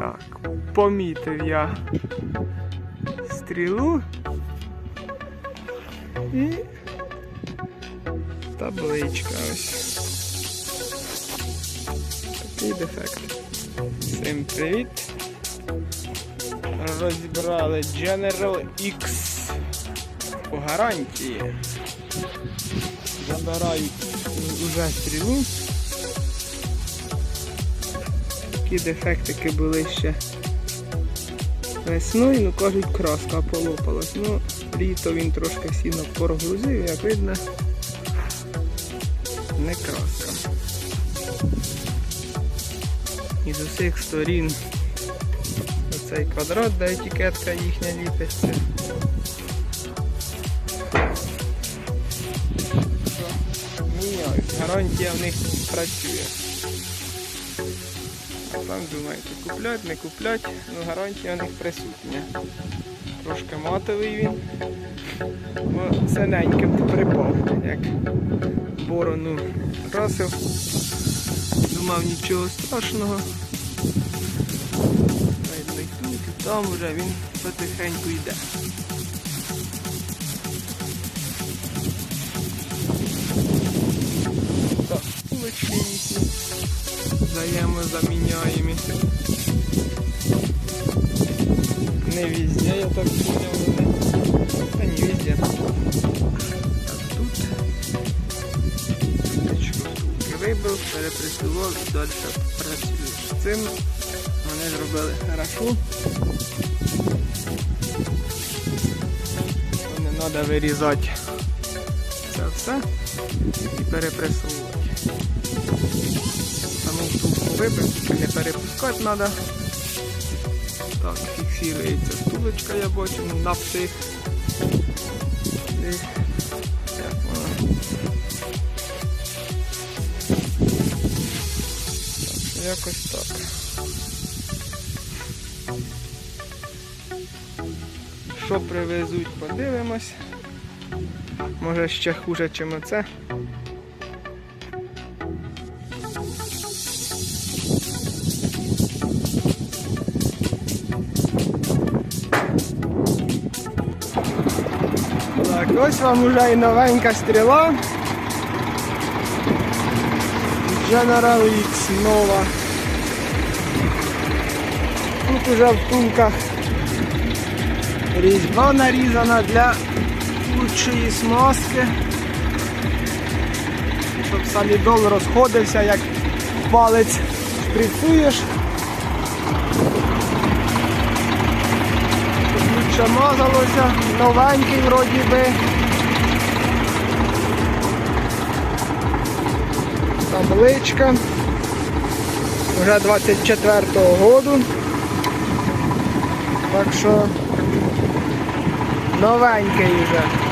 Так, помітив я стрілу і табличка ось. Такий дефект. Всім привіт. Розібрали General X по гарантії. Забирають уже стрілу. Такі дефектики були ще весною, ну кажуть, краска полопалась. Ну, літо він трошки сіно прогрузив, як видно, не краска. І з усіх сторін оцей квадрат, де етикетка їхня ліпиться. Міняють. Гарантія в них працює. Там думаєте, куплять, не куплять, ну гарантія в них присутня. Трошки матовий він, бо синеньким припав, як борону красив. Думав нічого страшного. Там вже він потихеньку йде. Взаємозаміняємі. Не везде, я так понял. Та не везде. Так, тут. Вибив, перепресував і далі працюю. З цим вони зробили хорошо. Не треба вирізати це все і перепресовувати. Саму втулку вибив, не перепускати треба. Так, фіксується втулочка, я бачу, на псих. Так, якось так. Що привезуть, подивимось. Може ще хуже, ніж оце. Ось вам уже і новенька стріла. General X нова. Тут уже втулках різьба нарізана для курчої смазки. Щоб солідол розходився, як палець шприцюєш. Щоб лучше мазалося, новенький вроді би. Табличка. Вже 24-го году. Так що новенький вже.